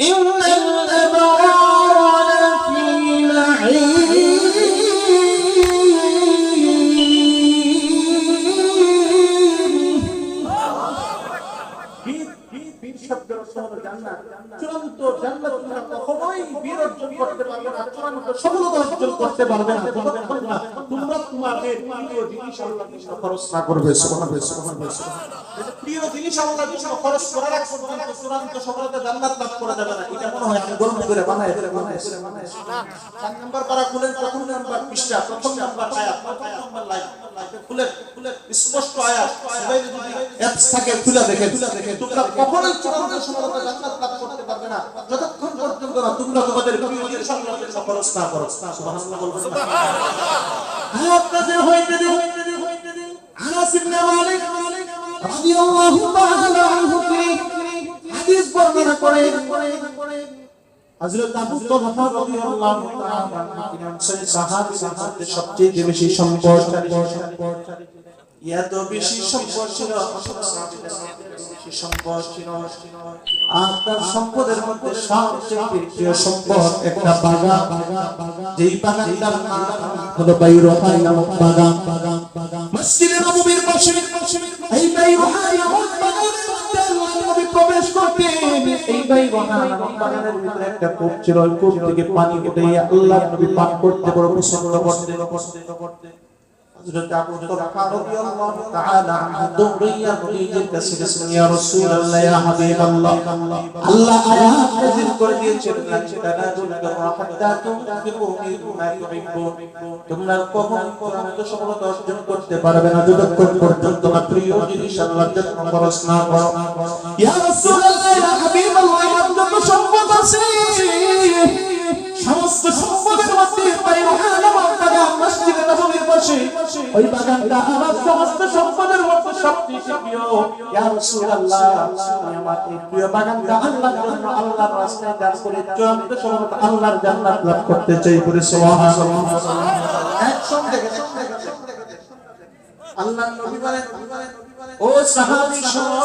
إن الأبرار কখনোই করতে পারবে না। যতক্ষণ না তোমরা তোমাদের প্রিয় জিনিস আল্লাহর জন্য খরচ না করো। সুবহানাল্লাহ বলবেন আয়াত নাযিল হইতে দিন আনাস ইবনে মালিক রাদিয়াল্লাহু তাআলা আনহু হাদিস বর্ণনা করেন হযরত আবু তালহা রাদিয়াল্লাহু তাআলা তিনি হচ্ছেন সাহাবীদের সবচেয়ে বেশি সম্পদশালী এত বেশি সম্পদ ছিল তার সম্পদের মধ্যে সবচেয়ে সম্পদ একটা বাগান। যেই বাগানটার নাম হলো বাইরুহা নামক বাগান। মসজিদে নববীর প্রবেশ করতেন। একটা পানি উঠে আল্লাহর নবী পান করতে বড় পছন্দ করতেন। আল্লাহ করতে পারবে না খরচ না করো যত সম্পদ আছে। সমস্ত সম্পদের ওই বাগানটা আমার সমস্ত সম্পদের মধ্যে সবচেয়ে প্রিয়। ইয়া রাসূলুল্লাহ আমি আমার এই প্রিয় বাগানটা আল্লাহর জন্য আল্লাহর রাস্তায় দান করে চূড়ান্ত সফলতা আল্লাহর জান্নাত লাভ করতে চাই করে সুবহানাল্লাহ। একসঙ্গে আল্লাহ নবী বলেন, ও সাহাবী শোনো,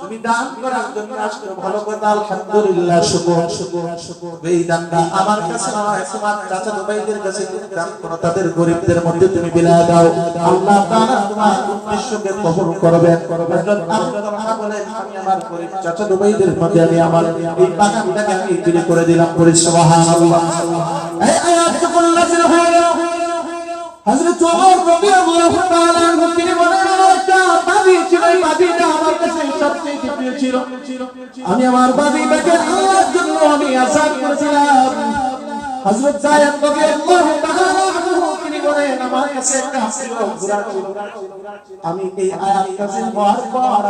তুমি দান করার জন্য আসলে ভালো কথা আলহামদুলিল্লাহ শুকর শুকর শুকর এই দানটা আমার কাছে নয় তোমার চাচা ভাইদের কাছে দান করো, তাদের গরিবদের মধ্যে তুমি বিলায় দাও, আল্লাহ তাআলা তোমার উদ্দেশ্যকে কবুল করবেন হযরত আবু তালহা বলেন আমি আমার গরিব চাচা ভাইদের মধ্যে আমি আমার এই বাগানটাকে আমি বিলি করে দিলাম করে সুবহানাল্লাহ। এই আয়াত যখন হয়ে গেল ওমর রাদিয়াল্লাহু তাআলা তিনি বলেন একটা বাবি ছিল, এই বাবিটা আমার কাছে সবচেয়ে প্রিয় ছিল। আমি আমার বাবিটাকে আল্লাহর জন্য আমি আসাদ করেছিলাম। যায়েদ রাদিয়াল্লাহু তাআলা তিনি বলেন, আমার কাছে একটা ছিল আমি এই আয়াত হওয়ার পর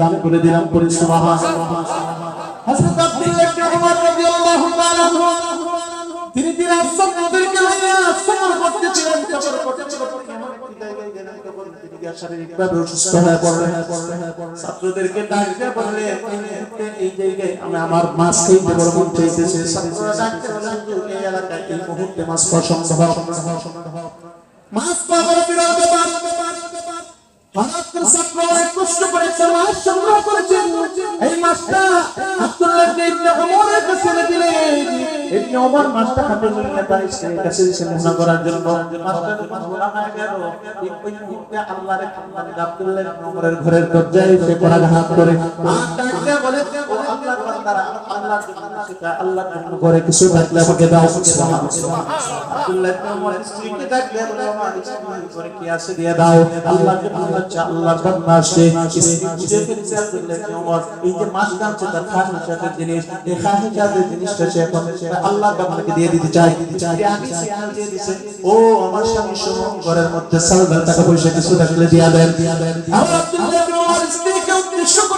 দান করে দিলাম আব্দুল্লাহ ইবনে ওমর রাদিয়াল্লাহু তাআলা শারীরিকভাবে অসুস্থ হয়ে পড়লেন ছাত্রদেরকে ডাক দিয়ে এই জায়গায় আমি আমার মাছ খাইতে বড় এই মুহূর্তে মাছ পাওয়া সম্ভব মাছ ছাত্র করেছেন? এই মাছটা আব্দুল্লাহ ইবনে ওমরের ইবনে ওমর মাছটা হাতে নিয়ে তার স্ত্রীর কাছে এসে মুনা করার জন্য মাছটা যখন ভোলা হয়ে গেল ইবনে করাঘাত করে ঘরে কিছু থাকলে আমাকে দাও, সুবহানাল্লাহ। আব্দুল্লাহ ইবনে ওমর স্ত্রীকে ডাক দিয়ে বলে আমার কি আছে দিয়ে দাও আল্লাহর জন্য আচ্ছা আল্লাহর বান্দা আসে বুঝে ফেলছে আব্দুল্লাহ ইবনে ওমর এই যে মাছ গামছে তার খাহিসাতের জিনিস এই খাহিসাতের জিনিসটা সে এখন আল্লাহর বান্দাকে দিয়ে দিতে দিয়ে দিছে ও আমার স্বামী শোনো ঘরের মধ্যে সালদার টাকা পয়সা কিছু থাকলে দিয়া দেন দিয়া দেন আমার আব্দুল্লাহ ইবনে ওমর স্ত্রীকে উদ্দেশ্য করে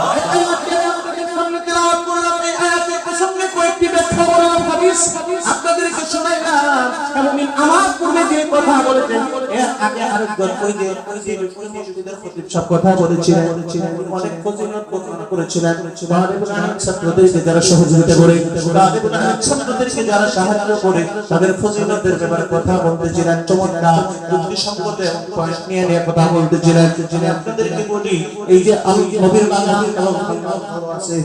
আলামিন আমার পূর্বে যে কথা বলেছেন, এর আগে আরেকজন ওই যে ওই যে মসজিদের খতিব সব কথা বলেছিলেন, অনেক ফজিলত বর্ণনা করেছিলেন। তালিবুল ইলম ছাত্রদেরকে যারা সহযোগিতা করে তালিবুল ইলম ছাত্রদেরকে যারা সাহায্য করে, তাদের ফজিলতের ব্যাপারে কথা বলতেছিলেন, চমৎকার যুক্তিসঙ্গত এবং পয়েন্ট নিয়ে নিয়ে কথা বলতেছিলেন। আপনাদেরকে বলি, এই যে আমি নবীর বাগান এবং আছে